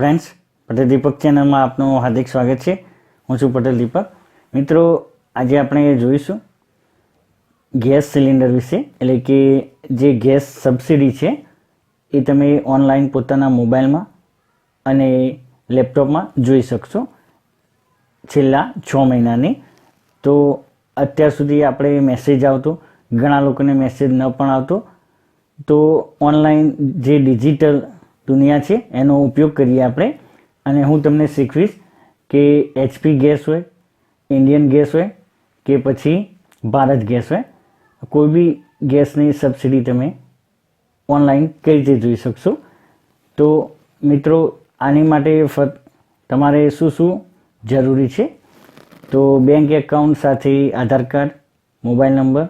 Friends Patel દીપક ચેનલમાં આપનું હાર્દિક સ્વાગત છે. હું છું પટેલ દીપક. મિત્રો, આજે આપણે જોઈશું ગેસ સિલિન્ડર વિશે, એટલે કે જે ગેસ સબસિડી છે, એ તમે ઓનલાઈન પોતાના મોબાઈલમાં અને લેપટોપમાં જોઈ શકશો છેલ્લા છ મહિનાની. તો અત્યાર સુધી આપણે મેસેજ આવતો, ઘણા લોકોને મેસેજ ન પણ આવતો. તો ઓનલાઈન જે ડિજિટલ દુનિયા છે, એનો ઉપયોગ કરીએ આપણે. અને હું તમને શીખવીશ કે એચપી ગેસ હોય ઇન્ડિયન ગેસ હોય, કે પછી ભારત ગેસ હોય, કોઈ બી ગેસની સબસિડી તમે ઓનલાઈન કઈ રીતે જોઈ શકશો? તો મિત્રો, આની માટે ફત તમારે શું શું જરૂરી છે? તો બેંક એકાઉન્ટ સાથે આધાર કાર્ડ મોબાઈલ નંબર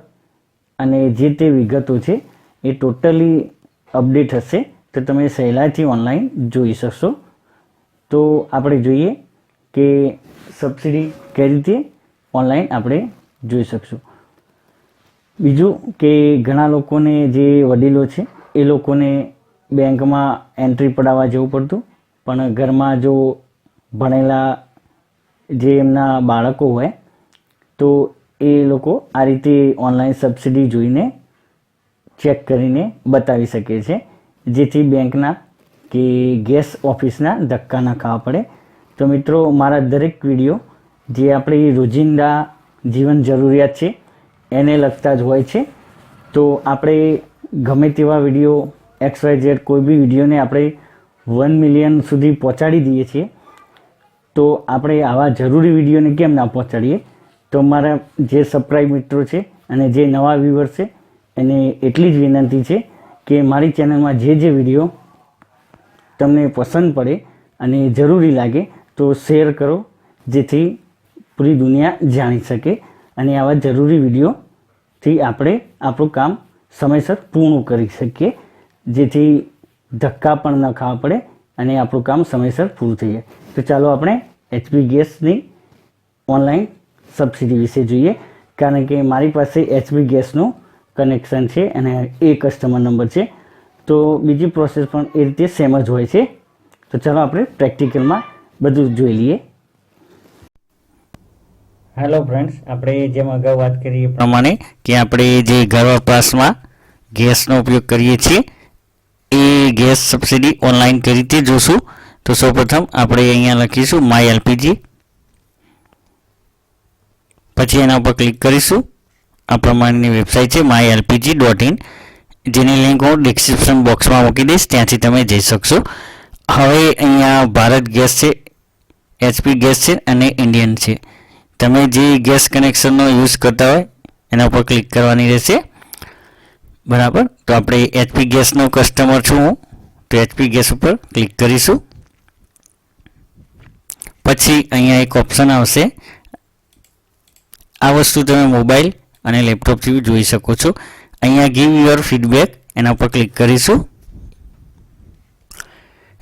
અને જે તે વિગતો છે, એ ટોટલી અપડેટ હશે. તો તમે સહેલાઈથી ઓનલાઈન જોઈ શકશો. તો આપણે જોઈએ કે સબસિડી કઈ રીતે ઓનલાઈન આપણે જોઈ શકશું. બીજું કે ઘણા લોકોને જે વડીલો છે, એ લોકોને બેંકમાં એન્ટ્રી પડાવવા જવું પડતું. પણ ઘરમાં જો ભણેલા જે એમના બાળકો હોય, તો એ લોકો આ રીતે ઓનલાઈન સબસિડી જોઈને ચેક કરીને બતાવી શકે છે. જેથી બેંકના કે ગેસ ઓફિસના ધક્કા ના ખાવા પડે. તો મિત્રો, મારા દરેક વીડિયો જે આપણી રોજિંદા જીવન જરૂરિયાત છે, એને લગતા જ હોય છે. તો આપણે ગમે તેવા વીડિયો એક્સ વાય ઝેડ કોઈ બી વિડીયોને આપણે વન મિલિયન સુધી પહોંચાડી દઈએ છીએ, તો આપણે આવા જરૂરી વિડીયોને કેમ ના પહોંચાડીએ? તો મારા જે સબસ્ક્રાઈબ મિત્રો છે અને જે નવા વ્યૂવર છે, એને એટલી જ વિનંતી છે કે મારી ચેનલમાં જે જે વીડિયો તમને પસંદ પડે અને જરૂરી લાગે, તો શેર કરો, જેથી પૂરી દુનિયા જાણી શકે અને આવા જરૂરી વિડીયોથી આપણે આપણું કામ સમયસર પૂર્ણ કરી શકીએ, જેથી ધક્કા પણ ન ખાવા પડે અને આપણું કામ સમયસર પૂરું થઈ જાય. તો ચાલો આપણે એચપી ગેસની ઓનલાઈન સબસિડી વિશે જોઈએ, કારણ કે મારી પાસે એચપી ગેસનું કનેક્શન છે અને એ કસ્ટમર નંબર છે. તો બીજી પ્રોસેસ પણ એ રીતે સેમ જ હોય છે. તો ચાલો આપણે પ્રેક્ટિકલમાં બધું જોઈ લઈએ. હેલો ફ્રેન્ડ્સ આપણે જેમ અગાઉ વાત કરી એ પ્રમાણે કે આપણે જે ઘર વપરાશમાં ગેસનો ઉપયોગ કરીએ છીએ, એ ગેસ સબસિડી ઓનલાઈન કઈ રીતે જોશું? તો સૌપ્રથમ આપણે અહીંયા લખીશું માય એલપીજી પછી એના ઉપર ક્લિક કરીશું. આ પ્રમાણેની વેબસાઇટ છે માય એલપીજી ડોટ ઇન જેની લિંક હું ડિસ્ક્રિપ્શન બોક્સમાં મૂકી દઈશ, ત્યાંથી તમે જઈ શકશો. હવે અહીંયા ભારત ગેસ છે એચપી ગેસ છે અને ઇન્ડિયન છે. તમે જે ગેસ કનેક્શનનો યુઝ કરતા હોય, એના ઉપર ક્લિક કરવાની રહેશે. બરાબર? તો આપણે એચપી ગેસનો કસ્ટમર છું હું. તો એચપી ગેસ ઉપર ક્લિક કરીશું. પછી અહીંયા એક ઓપ્શન આવશે. આ વસ્તુ તમે મોબાઈલ અને લેપટોપથી જોઈ શકો છો. અહીંયા ગીવ યોર ફીડબેક એના પર ક્લિક કરીશું.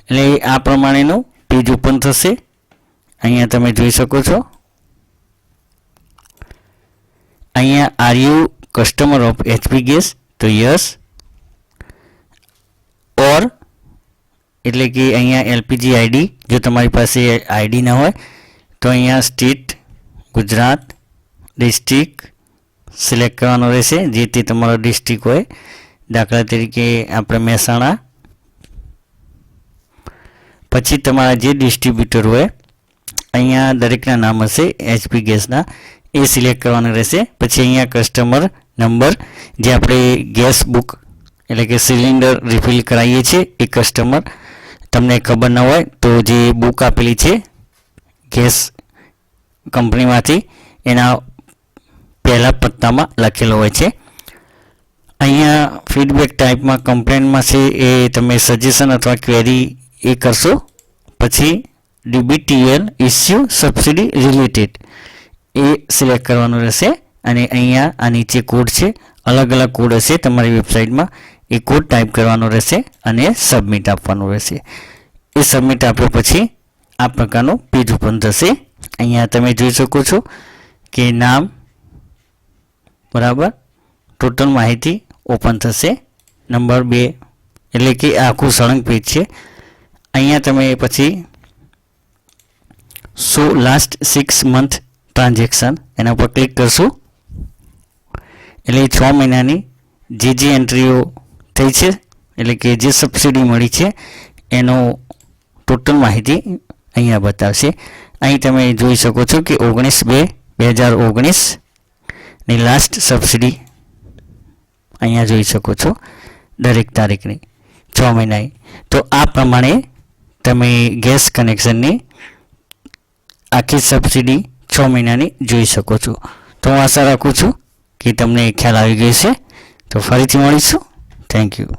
એટલે આ પ્રમાણેનું પેજ ઓપન થશે. અહીંયા તમે જોઈ શકો છો. અહીંયા are you customer of HP gas તો યસ ઓર એટલે કે અહીંયા એલપીજી આઈડી જો તમારી પાસે આઈડી ના હોય, તો અહીંયા સ્ટેટ ગુજરાત ડિસ્ટ્રિક્ટ સિલેક્ટ કરવાનો રહેશે. જે તે તમારો ડિસ્ટ્રિક્ટ હોય. દાખલા તરીકે આપણે મહેસાણા. પછી તમારા જે ડિસ્ટ્રીબ્યુટર હોય, અહીંયા દરેકના નામ હશે એચપી ગેસના એ સિલેક્ટ કરવાનું રહેશે. પછી અહીંયા કસ્ટમર નંબર જે આપણે ગેસ બુક એટલે કે સિલિન્ડર રિફિલ કરાવીએ છીએ, એ કસ્ટમર તમને ખબર ન હોય તો જે બુક આપેલી છે ગેસ કંપનીમાંથી એના પહેલા પત્તામાં લખેલો હોય છે. અહીંયા ફીડબેક ટાઈપમાં કમ્પ્લેનમાં છે એ તમે સજેશન અથવા ક્વેરી એ કરશો. પછી ડીબીટીએલ ઇસ્યુ સબસિડી રિલેટેડ એ સિલેક્ટ કરવાનું રહેશે અને અહીંયા આ નીચે કોડ છે. અલગ અલગ કોડ હશે તમારી વેબસાઇટમાં એ કોડ ટાઈપ કરવાનો રહેશે અને સબમિટ આપવાનું રહેશે. એ સબમિટ આપ્યા પછી આ પ્રકારનું પેજ ઓપન થશે. અહીંયા તમે જોઈ શકો છો કે નામ બરાબર? ટોટલ માહિતી ઓપન થશે. નંબર બે, એટલે કે આખું સળંગ પેજ છે. અહીંયા તમે પછી so last six month transaction એના ઉપર ક્લિક કરશો. એટલે છ મહિનાની જે જે એન્ટ્રીઓ થઈ છે, એટલે કે જે સબસિડી મળી છે, એનો ટોટલ માહિતી અહીંયા બતાવશે. અહીં તમે જોઈ શકો છો કે ઓગણીસ બે બે હજાર ઓગણીસ ની લાસ્ટ સબસિડી અહીંયા જોઈ શકો છો, દરેક તારીખની, છ મહિનાની તો આ પ્રમાણે તમે ગેસ કનેક્શનની આખી સબસિડી છ મહિનાની જોઈ શકો છો. તો હું આશા રાખું છું કે તમને ખ્યાલ આવી ગયો છે તો ફરીથી મળીશું. Thank you